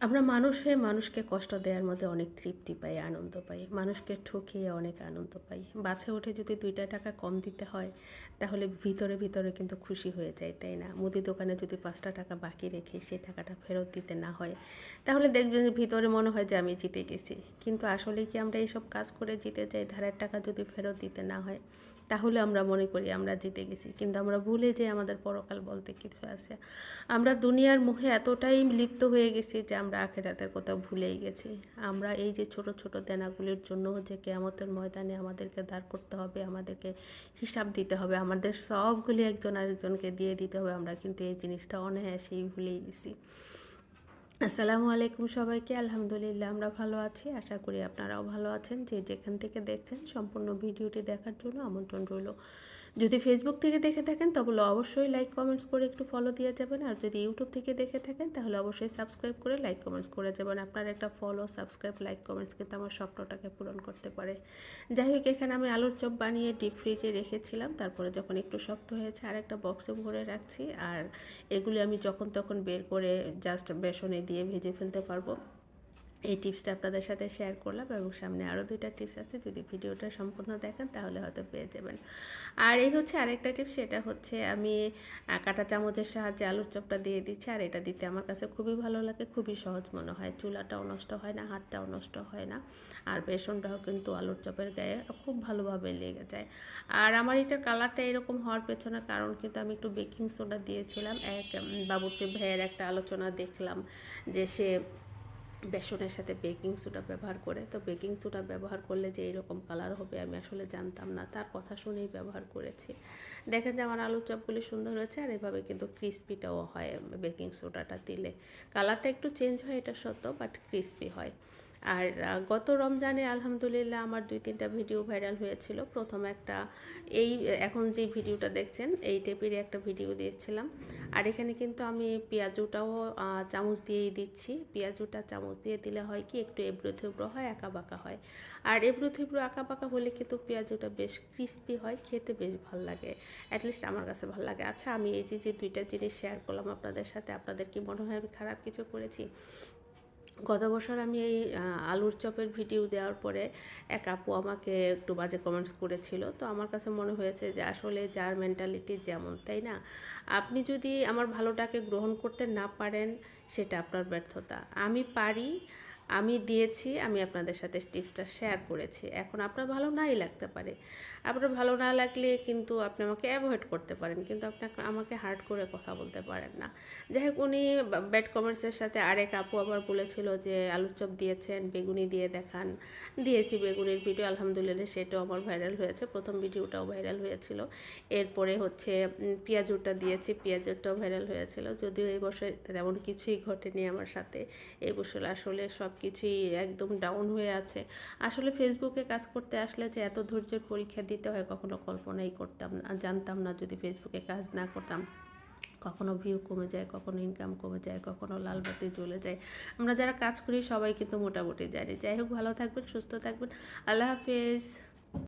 আমরা মানুষ হয়ে মানুষকে কষ্ট দেওয়ার মধ্যে অনেক তৃপ্তি পাই, আনন্দ পাই। মানুষকে ঠকিয়ে অনেক আনন্দ পাই। বাছে উঠে যদি দুইটা টাকা কম দিতে হয়, তাহলে ভিতরে ভিতরে কিন্তু খুশি হয়ে যায়, তাই না? মুদি দোকানে যদি পাঁচটা টাকা বাকি রেখে সেই টাকাটা ফেরত দিতে না হয়, তাহলে দেখবেন ভিতরে মনে হয় যে আমি জিতে গেছি। কিন্তু আসলে কি আমরা এইসব কাজ করে জিতে যাই, ধারের টাকা যদি ফেরত দিতে না হয়, তাহলে আমরা মনে করি আমরা জিতে গেছি। কিন্তু আমরা ভুলে যে আমাদের পরকাল বলতে কিছু আছে। আমরা দুনিয়ার মুখে এতটাই লিপ্ত হয়ে গেছি যে আমরা আখেরাতের কথা ভুলেই গেছি। আমরা এই যে ছোট ছোট দেনাগুলির জন্য যে কেয়ামতের ময়দানে আমাদেরকে দাঁড় করতে হবে, আমাদেরকে হিসাব দিতে হবে, আমাদের সবগুলি একজন আরেকজনকে দিয়ে দিতে হবে, আমরা কিন্তু এই জিনিসটা অনায়াসেই ভুলেই গেছি। আসসালামু আলাইকুম সবাইকে, আলহামদুলিল্লাহ আমরা ভালো আছি, আশা করি আপনারাও ভালো আছেন। যে যেখান থেকে দেখছেন, সম্পূর্ণ ভিডিওটি দেখার জন্য আমন্ত্রণ রইল। যদি ফেসবুক থেকে দেখে থাকেন তবে অবশ্যই লাইক কমেন্টস করে একটু ফলো দিয়ে যাবেন। আর যদি ইউটিউব থেকে দেখে থাকেন, তাহলে অবশ্যই সাবস্ক্রাইব করে লাইক কমেন্টস করে যাবেন। আপনার একটা ফলো সাবস্ক্রাইব লাইক কমেন্টস কিন্তু আমার স্বপ্নটাকে পূরণ করতে পারে। যাই হোক, এখানে আমি আলুর চপ বানিয়ে ডিপ ফ্রিজে রেখেছিলাম। তারপরে যখন একটু শক্ত হয়েছে, আর একটা বক্সে ভরে রাখছি। আর এগুলি আমি যখন তখন বের করে জাস্ট বেসনে দিয়ে ভেজে ফেলতে পারব। এই টিপসটা আপনাদের সাথে শেয়ার করলাম এবং সামনে আরও দুইটা টিপস আছে, যদি ভিডিওটা সম্পূর্ণ দেখেন তাহলে হয়তো পেয়ে যাবেন। আর এই হচ্ছে আরেকটা টিপস, সেটা হচ্ছে আমি কাটা চামচের সাহায্যে আলুর চপটা দিয়ে দিচ্ছি, আর এটা দিতে আমার কাছে খুবই ভালো লাগে, খুবই সহজ মনে হয়। চুলাটাও নষ্ট হয় না, হাতটাও নষ্ট হয় না, আর বেসনটাও কিন্তু আলুর চপের গায়ে খুব ভালোভাবে লেগে যায়। আর আমার এটার কালারটা এরকম হওয়ার পেছনে কারণ কিন্তু আমি একটু বেকিং সোডা দিয়েছিলাম, এক বাবুর্চি ভাইয়ের একটা আলোচনা দেখলাম যে সে বেসনের সাথে বেকিং সোডা ব্যবহার করে। তো বেকিং সোডা ব্যবহার করলে যে এরকম কালার হবে, আমি আসলে জানতাম না। তার কথা শুনেই ব্যবহার করেছি। দেখেন যে আমার আলু চপগুলি সুন্দর হয়েছে, আর এভাবে কিন্তু ক্রিস্পিটাও হয় বেকিং সোডাটা দিলে। কালারটা একটু চেঞ্জ হয় এটা সত্য বাট ক্রিস্পি হয়। আর গত রমজানে আলহামদুলিল্লাহ আমার দুই তিনটা ভিডিও ভাইরাল হয়েছিল। প্রথম একটা, এই, এখন যে ভিডিওটা দেখছেন, এই টাইপেরই একটা ভিডিও দিয়েছিলাম। আর এখানে কিন্তু আমি পেঁয়াজুটাও চামচ দিয়েই দিচ্ছি। পেঁয়াজুটা চামচ দিয়ে দিলে হয় কি, একটু এবড়ো থেবড়ো হয় আঁকা বাঁকা হয়। আর এবড়ো থেবড়ো আঁকা বাঁকা হলে কিন্তু পেঁয়াজুটা বেশ ক্রিস্পি হয়, খেতে বেশ ভালো লাগে। অ্যাটলিস্ট আমার কাছে ভালো লাগে। আচ্ছা আমি এই যে যে দুইটা জিনিস শেয়ার করলাম আপনাদের সাথে, আপনাদের কি মনে হয় আমি খারাপ কিছু করেছি? গত বছর আমি এই আলুর চপের ভিডিও দেওয়ার পরে এক আপু আমাকে একটু বাজে কমেন্টস করেছিল। তো আমার কাছে মনে হয়েছে যে আসলে যার মেন্টালিটি যেমন, তাই না? আপনি যদি আমার ভালোটাকে গ্রহণ করতে না পারেন, সেটা আপনার ব্যর্থতা। আমি পারি আমি দিয়েছি, আমি আপনাদের সাথে টিপসটা শেয়ার করেছি। এখন আপনার ভালো নাই লাগতে পারে। আপনার ভালো না লাগলে কিন্তু আপনি আমাকে অ্যাভয়েড করতে পারেন, কিন্তু আপনাকে আমাকে হার্ড করে কথা বলতে পারেন না। যাই হোক, উনি ব্যাড কমেন্টসের সাথে আরেক আপু আবার বলেছিল যে, আলুর চপ দিয়েছেন, বেগুনি দিয়ে দেখান। দিয়েছি বেগুনির ভিডিও আলহামদুলিল্লাহ সেটাও আমার ভাইরাল হয়েছে। প্রথম ভিডিওটাও ভাইরাল হয়েছিল। এরপরে হচ্ছে পেঁয়াজুরটা দিয়েছি, পেঁয়াজুরটাও ভাইরাল হয়েছিল। যদিও এই বছর তেমন কিছুই ঘটেনি আমার সাথে। এই বছর আসলে সব কিছুই একদম ডাউন হয়ে আছে। আসলে ফেসবুকে কাজ করতে আসলে যে এত ধৈর্যের পরীক্ষা দিতে হয়, কখনো কল্পনাই করতাম না, জানতাম না যদি ফেসবুকে কাজ না করতাম। কখনো ভিউ কমে যায়, কখনো ইনকাম কমে যায়, কখনো লাল বাতি জ্বলে যায়। আমরা যারা কাজ করি, সবাই কিন্তু মোটামুটি জানি। যাই হোক, ভালো থাকবেন, সুস্থ থাকবেন। আল্লাহ হাফেজ।